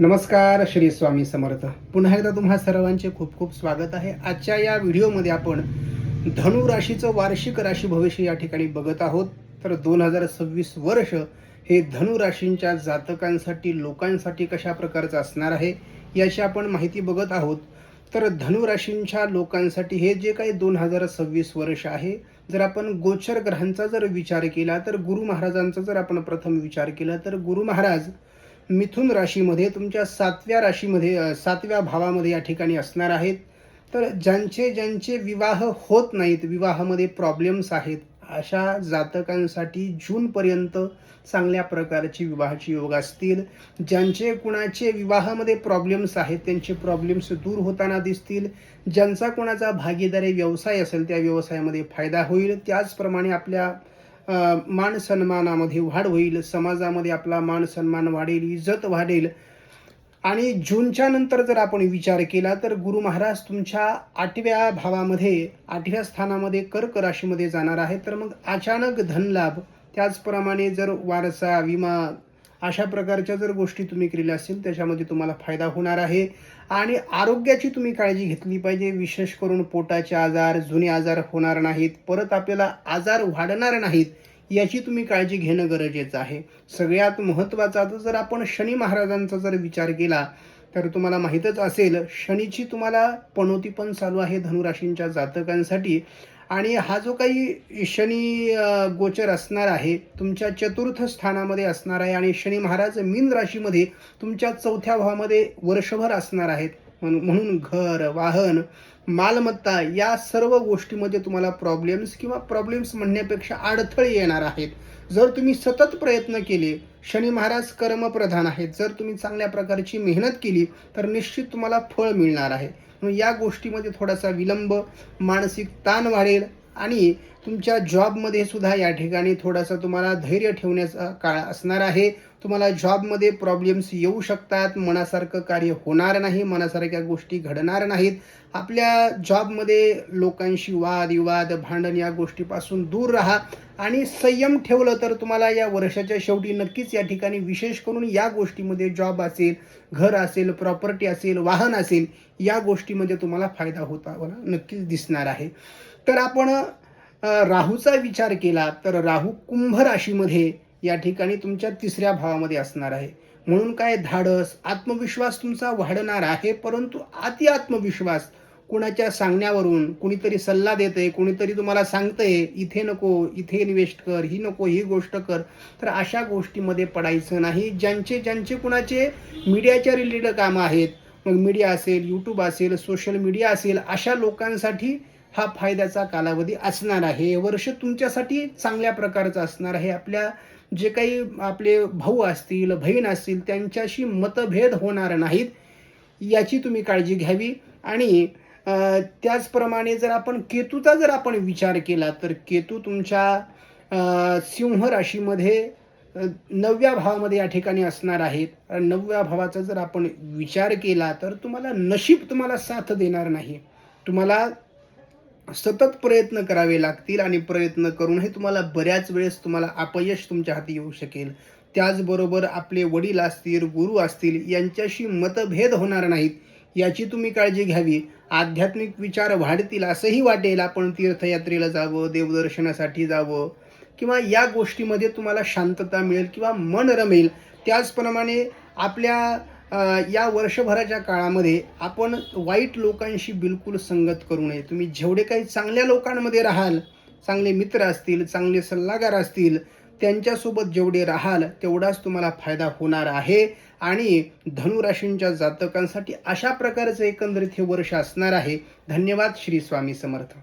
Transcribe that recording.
नमस्कार श्री स्वामी समर्थ. पुन्हा एकदा तुम्हा सर्वांचे खूप खूप स्वागत आहे. आजच्या या व्हिडिओमध्ये आपण धनु राशीचं वार्षिक राशी भविष्य या ठिकाणी बघत आहोत. तर दोन हजार सव्वीस वर्ष हे धनु राशींच्या जातकांसाठी लोकांसाठी कशा प्रकारचं असणार आहे याची आपण माहिती बघत आहोत. तर धनु राशींच्या लोकांसाठी हे जे काही दोन हजार सव्वीस वर्ष आहे जर आपण गोचर ग्रहांचा जर विचार केला तर गुरु महाराजांचा जर आपण प्रथम विचार केला तर गुरु महाराज मिथुन राशीमध्ये तुमच्या सातव्या राशीमध्ये सातव्या भावामध्ये या ठिकाणी असणार आहेत. तर ज्यांचे ज्यांचे विवाह होत नाहीत विवाहामध्ये प्रॉब्लेम्स आहेत अशा जातकांसाठी जूनपर्यंत चांगल्या प्रकारची विवाहाची योग असतील. ज्यांचे कुणाचे विवाहामध्ये प्रॉब्लेम्स आहेत त्यांचे प्रॉब्लेम्स दूर होताना दिसतील. ज्यांचा कोणाचा भागीदारी व्यवसाय असेल त्या व्यवसायामध्ये फायदा होईल. त्याचप्रमाणे आपल्या मान सन्मानामध्ये वाढ होईल समाजामध्ये आपला मान सन्मान वाढेल इज्जत वाढेल. आणि जूनच्या नंतर जर आपण विचार केला तर गुरु महाराज तुमच्या आठव्या भावामध्ये आठव्या स्थानामध्ये कर्क राशीमध्ये जाणार आहे तर मग अचानक धनलाभ त्याचप्रमाणे जर वारसा विमा अशा प्रकारच्या जर गोष्टी तुम्ही केलेल्या असतील त्याच्यामध्ये तुम्हाला फायदा होणार आहे. आणि आरोग्याची तुम्ही काळजी घेतली पाहिजे. विशेष करून पोटाचे आजार जुने आजार होणार नाहीत. परत आपल्याला आजार वाढणार नाहीत याची तुम्ही काळजी घेणं गरजेचं आहे. सगळ्यात महत्त्वाचा तर जर आपण शनी महाराजांचा जर विचार केला तर तुम्हाला माहीतच असेल शनीची तुम्हाला पनोती पण चालू आहे धनुराशींच्या जातकांसाठी. आणि हा जो काही शनी गोचर असणार आहे तुमच्या चतुर्थ स्थानामध्ये असणार आहे आणि शनी महाराज मीन राशीमध्ये तुमच्या चौथ्या भावामध्ये वर्षभर असणार आहेत. म्हणून म्हणून घर वाहन मालमत्ता या सर्व गोष्टीमध्ये तुम्हाला प्रॉब्लेम्स किंवा प्रॉब्लेम्स म्हणण्यापेक्षा अडथळे येणार आहेत. जर तुम्ही सतत प्रयत्न केले शनी महाराज कर्मप्रधान आहेत जर तुम्ही चांगल्या प्रकारची मेहनत केली तर निश्चित तुम्हाला फळ मिळणार आहे. या गोष्टीमध्ये थोडासा विलंब मानसिक ताण वाढेल. आणि तुमच्या जॉबमध्ये सुद्धा या ठिकाणी थोडासा तुम्हाला धैर्य ठेवण्याचा काळ असणार आहे. तुम्हाला जॉबमध्ये प्रॉब्लेम्स येऊ शकतात मनासारखं कार्य होणार नाही मनासारख्या गोष्टी घडणार नाहीत. आपल्या जॉबमध्ये लोकांशी वाद विवाद भांडण या गोष्टीपासून दूर राहा आणि संयम ठेवलं तर तुम्हाला या वर्षाच्या शेवटी नक्कीच या ठिकाणी विशेष करून या गोष्टीमध्ये जॉब असेल घर असेल प्रॉपर्टी असेल वाहन असेल या गोष्टीमध्ये तुम्हाला फायदा होता मला नक्कीच दिसणार आहे. तर आपण राहूचा विचार केला तर राहू कुंभ राशीमध्ये या ठिकाणी तुमच्या तिसऱ्या भावामध्ये असणार आहे. म्हणून काय धाडस आत्मविश्वास तुमचा वाढणार आहे परंतु अति आत्मविश्वास कुणाच्या सांगण्यावरून कुणीतरी सल्ला देतंय कुणीतरी तुम्हाला सांगतंय इथे नको इथे इन्व्हेस्ट कर ही नको ही गोष्ट कर. तर अशा गोष्टीमध्ये पडायचं नाही. ज्यांचे ज्यांचे कुणाचे मीडियाच्या रिलेटेड कामं आहेत मग मीडिया असेल यूट्यूब असेल सोशल मीडिया असेल अशा लोकांसाठी हा फायद्याचा कालावधी असणार आहे. वर्ष तुमच्यासाठी चांगल्या प्रकारचं असणार आहे. आपल्या जे काही आपले भाऊ असतील बहीण असतील त्यांच्याशी मतभेद होणार नाहीत याची तुम्ही काळजी घ्यावी. आणि त्याचप्रमाणे जर आपण केतूचा जर आपण विचार केला तर केतू तुमच्या सिंह राशीमध्ये नवव्या भावामध्ये या ठिकाणी असणार आहेत नवव्या भावाचा जर आपण विचार केला तर तुम्हाला नशीब तुम्हाला साथ देणार नाही. तुम्हाला सतत प्रयत्न करावे लागतील आणि प्रयत्न करूनही तुम्हाला बऱ्याच वेळेस तुम्हाला अपयश तुमच्या हाती येऊ शकेल. त्याचबरोबर आपले वडील असतील गुरु असतील यांच्याशी मतभेद होणार नाहीत. याची तुम्ही काळजी घ्यावी. आध्यात्मिक विचार वाढतील असंही वाटेल आपण तीर्थयात्रेला जावं देवदर्शनासाठी जावं किंवा या गोष्टीमध्ये तुम्हाला शांतता मिळेल किंवा मन रमेल. त्याचप्रमाणे आपल्या या वर्षभराच्या काळामध्ये आपण वाईट लोकांशी बिलकुल संगत करू नये. तुम्ही जेवढे काही चांगल्या लोकांमध्ये राहाल चांगले मित्र असतील चांगले सल्लागार असतील त्यांच्यासोबत जेवढे राहाल तेवढाच तुम्हाला फायदा होणार आहे. आणि धनुराशींच्या जातकांसाठी अशा प्रकारचं एकंदरीत हे वर्ष असणार आहे. धन्यवाद श्री स्वामी समर्थ.